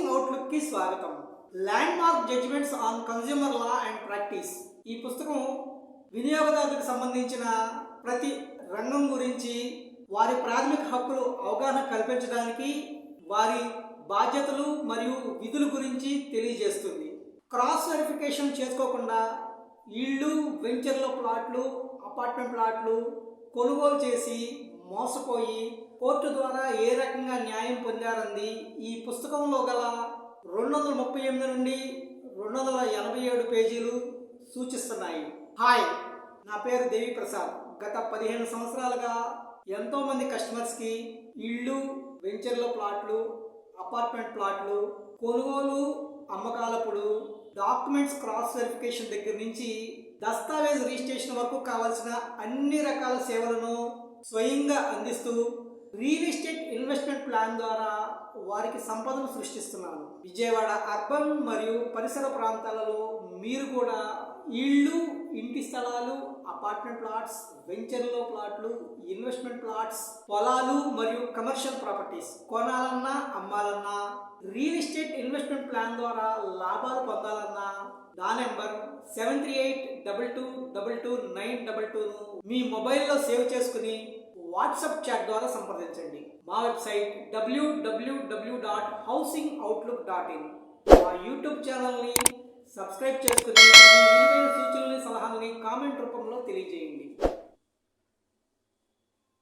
Housing అవుట్లుక్కి స్వాగతం. Landmark judgements on consumer law and practice ఈ పుస్తకం వినియోగదారులకు సంబంధించిన ప్రతి రంగం గురించి వారి ప్రాథమిక హక్కులు అవగాహన కల్పించడానికి వారి బాధ్యతలు మరియు విధుల గురించి తెలియజేస్తుంది. క్రాస్ వెరిఫికేషన్ చేసుకోకుండా ఇళ్ళు వెంచర్ల ప్లాట్లు అపార్ట్మెంట్ ప్లాట్లు కొనుగోలు చేసి మోసపోయి కోర్టు ద్వారా ఏ రకంగా న్యాయం పొందారంది? ఈ పుస్తకంలో గల రెండు వందల ముప్పై ఎనిమిది నుండి రెండు వందల ఎనభై ఏడు పేజీలు సూచిస్తున్నాయి. హాయ్ నా పేరు దేవి ప్రసాద్ గత పదిహేను సంవత్సరాలుగా ఎంతోమంది కస్టమర్స్కి ఇళ్ళు వెంచర్ల ప్లాట్లు అపార్ట్మెంట్ ప్లాట్లు కొనుగోలు అమ్మకాలప్పుడు డాక్యుమెంట్స్ క్రాస్ వెరిఫికేషన్ దగ్గర నుంచి దస్తావేజ్ రిజిస్ట్రేషన్ వరకు కావాల్సిన అన్ని రకాల సేవలను స్వయంగా అందిస్తూ రియల్ ఎస్టేట్ ఇన్వెస్ట్మెంట్ ప్లాన్ ద్వారా వారికి సంపదను సృష్టిస్తున్నాను విజయవాడ అర్బన్ మరియు పరిసర ప్రాంతాలలో మీరు కూడా ఇళ్ళు ఇంటి స్థలాలు అపార్ట్మెంట్ ప్లాట్స్ వెంచర్లో ప్లాట్లు ఇన్వెస్ట్మెంట్ ప్లాట్స్ పొలాలు మరియు కమర్షియల్ ప్రాపర్టీస్ కొనాలన్నా అమ్మాలన్నా రియల్ ఎస్టేట్ ఇన్వెస్ట్మెంట్ ప్లాన్ ద్వారా లాభాలు పొందాలన్నా నా number seven three eight double two double two nine double టూను మీ మొబైల్లో సేవ్ చేసుకుని వాట్సాప్ చాట్ ద్వారా సంప్రదించండి. మా website WWW dot housing outlook dot in మా యూట్యూబ్ ఛానల్ని సబ్స్క్రైబ్ చేసుకుని మీ విలువైన సూచనలని సలహాలని కామెంట్ రూపంలో తెలియజేయండి.